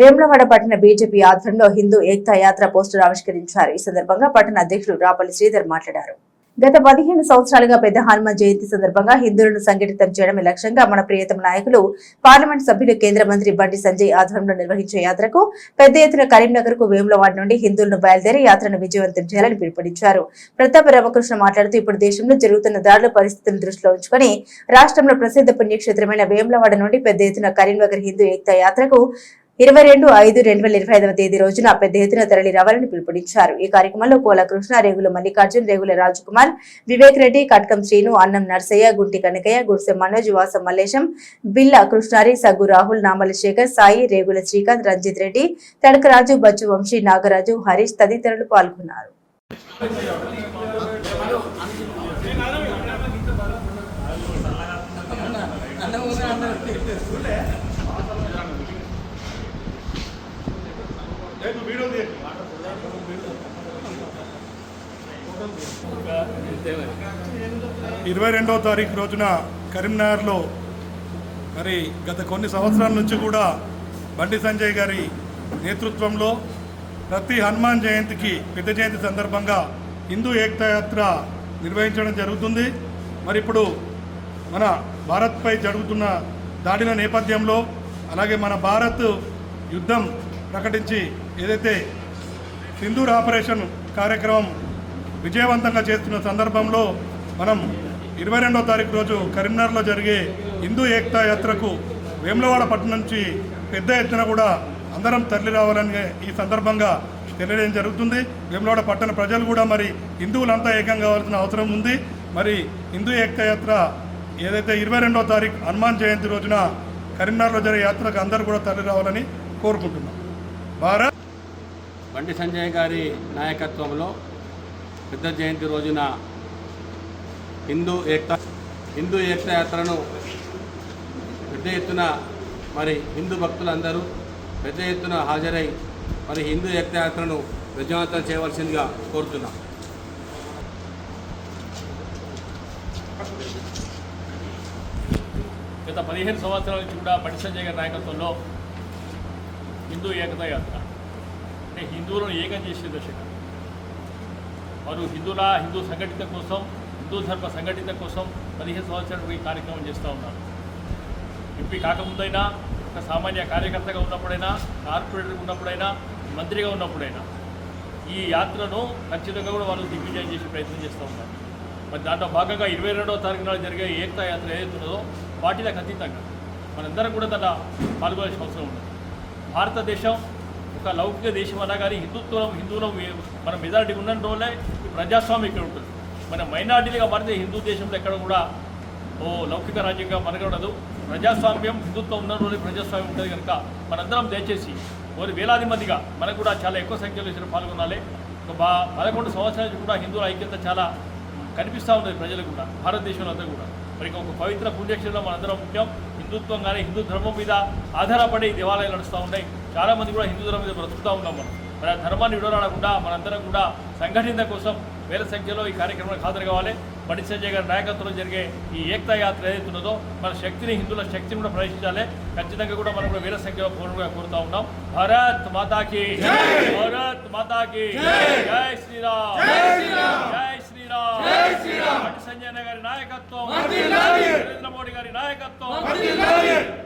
వేములవాడ పట్టణ బీజేపీ ఆధ్వర్యంలో హిందూ ఏక్తా యాత్ర పోస్టర్ ఆవిష్కరించారు. ఈ సందర్భంగా పట్టణ అధ్యక్షుడు రాపల్లి శ్రీధర్ మాట్లాడారు. గత పదిహేను సంవత్సరాలుగా పెద్ద హనుమాన్ జయంతి సందర్భంగా హిందువులను సంఘటితం చేయడమే లక్ష్యంగా మన ప్రియతమ నాయకులు పార్లమెంట్ సభ్యులు కేంద్ర మంత్రి బండి సంజయ్ ఆధ్వర్యంలో నిర్వహించే యాత్రకు పెద్ద ఎత్తున కరీంనగర్కు వేములవాడ నుండి హిందువులను బయలుదేరి యాత్రను విజయవంతం చేయాలని పిలుపునిచ్చారు. ప్రతాప రామకృష్ణ మాట్లాడుతూ ఇప్పుడు దేశంలో జరుగుతున్న దాడుల పరిస్థితులను దృష్టిలో ఉంచుకొని రాష్ట్రంలో ప్రసిద్ధ పుణ్యక్షేత్రమైన వేములవాడ నుండి పెద్ద ఎత్తున కరీంనగర్ హిందూ ఏక్తా యాత్రకు ఇరవై రెండు ఐదు రెండు వేల ఇరవై ఐదవ తేదీ రోజున పెద్ద ఎత్తున తరలి రావాలని పిలుపునిచ్చారు. ఈ కార్యక్రమంలో కోల కృష్ణ రేగుల మల్లికార్జున్ రేగుల రాజకుమార్ వివేక్ రెడ్డి కట్కం శ్రీను అన్నం నర్సయ్య గుంటి కనకయ్య గుడిసె మనోజ్ వాసం మల్లేశం బిల్ల కృష్ణారి సగ్గు రాహుల్ నామల శేఖర్ సాయి రేగుల శ్రీకాంత్ రంజిత్ రెడ్డి తడకరాజు బచ్చు వంశీ నాగరాజు హరీష్ తదితరులు పాల్గొన్నారు. ఇరవై రెండవ తారీఖు రోజున కరీంనగర్లో మరి గత కొన్ని సంవత్సరాల నుంచి కూడా బండి సంజయ్ గారి నేతృత్వంలో ప్రతి హనుమాన్ జయంతికి పెద్ద జయంతి సందర్భంగా హిందూ ఏకతా యాత్ర నిర్వహించడం జరుగుతుంది. మరి ఇప్పుడు మన భారత్పై జరుగుతున్న దాడిల నేపథ్యంలో అలాగే మన భారత్ యుద్ధం ప్రకటించి ఏదైతే సింధూర్ ఆపరేషన్ కార్యక్రమం విజయవంతంగా చేస్తున్న సందర్భంలో మనం ఇరవై రెండవ తారీఖు రోజు కరీంనగర్లో జరిగే హిందూ ఏక్తా యాత్రకు వేములవాడ పట్టణం నుంచి పెద్ద ఎత్తున కూడా అందరం తరలి రావాలని ఈ సందర్భంగా తెలియడం జరుగుతుంది. వేములవాడ పట్టణ ప్రజలు కూడా మరి హిందువులంతా ఏకం కావాల్సిన అవసరం ఉంది. మరి హిందూ ఏకతా యాత్ర ఏదైతే ఇరవై రెండవ తారీఖు హనుమాన్ జయంతి రోజున కరీంనగర్లో జరిగే యాత్రకు అందరూ కూడా తరలి రావాలని కోరుకుంటున్నాం. భారత్. బండి సంజయ్ గారి నాయకత్వంలో పెద్ద జయంతి రోజున హిందూ ఏకతా హిందూ ఏకతా యాత్రను పెద్ద ఎత్తున మరి హిందూ భక్తులందరూ పెద్ద ఎత్తున హాజరై మరి హిందూ ఏకతా యాత్రను విజయవంతం చేయవలసిందిగా కోరుతున్నాం. గత పదిహేను సంవత్సరాల నుంచి కూడా బండి సంజయ్ గారి నాయకత్వంలో హిందూ ఏకతా యాత్ర. అంటే హిందువులను ఏకం చేసే దశగా. వారు హిందువుల హిందూ సంఘటిత కోసం హిందూ ధర్మ సంఘటిత కోసం పదిహేను సంవత్సరాలు ఈ కార్యక్రమం చేస్తూ ఉన్నారు. ఎంపీ కాకముందైనా ఒక సామాన్య కార్యకర్తగా ఉన్నప్పుడైనా కార్పొరేటర్ ఉన్నప్పుడైనా మంత్రిగా ఉన్నప్పుడైనా ఈ యాత్రను ఖచ్చితంగా కూడా వాళ్ళు దిగ్విజయం చేసే ప్రయత్నం చేస్తూ ఉన్నారు. మరి దాంట్లో భాగంగా ఇరవై రెండవ తారీఖు నాడు జరిగే ఏకతా యాత్ర ఏదైతున్నదో వాటిలకు అతీతంగా మనందరం కూడా దాంట్లో పాల్గొనాల్సిన అవసరం ఉంది భారతదేశం ఒక లౌకిక దేశం అన్నా కానీ హిందుత్వం హిందువులం మన మెజారిటీ ఉన్న రోజులే ప్రజాస్వామ్యం ఇక్కడ ఉంటుంది. మన మైనార్టీలుగా మారితే హిందూ దేశంలో ఎక్కడ కూడా ఓ లౌకిక రాజ్యంగా మనగడదు. ప్రజాస్వామ్యం హిందుత్వం ఉన్న రోజు ప్రజాస్వామ్యం ఉంటుంది కనుక మనందరం దయచేసి ఓరి వేలాది మందిగా మనకు కూడా చాలా ఎక్కువ సంఖ్యలో ఇచ్చిన పాల్గొనాలి ఒక బా పదకొండు సంవత్సరాల నుంచి కూడా హిందువుల ఐక్యత చాలా కనిపిస్తూ ఉన్నది ప్రజలకు కూడా భారతదేశంలో అంతా కూడా. మరి ఒక పవిత్ర పుణ్యక్షేత్రంలో మనందరం ముఖ్యం. హిందుత్వం కానీ హిందూ ధర్మం మీద ఆధారపడి దేవాలయాలు నడుస్తూ ఉన్నాయి. చాలామంది కూడా హిందూ ధర్మం మీద బ్రతుకుతూ ఉన్నాం మనం. మరి ఆ ధర్మాన్ని విడవరాడకుండా మనందరం కూడా సంఘటన కోసం వేల సంఖ్యలో ఈ కార్యక్రమానికి హాజరు కావాలి. బండి సంజయ్ గారి నాయకత్వంలో జరిగే ఈ ఏకతా యాత్ర ఏదైతే ఉన్నదో మన శక్తిని హిందువుల శక్తిని కూడా ప్రదర్శించాలి ఖచ్చితంగా కూడా మనం కూడా వేల సంఖ్యలో పూర్ణంగా కోరుతా ఉన్నాం. భారత్ మాతాకి భారత్ మాతాకి జై శ్రీరామ్! బండి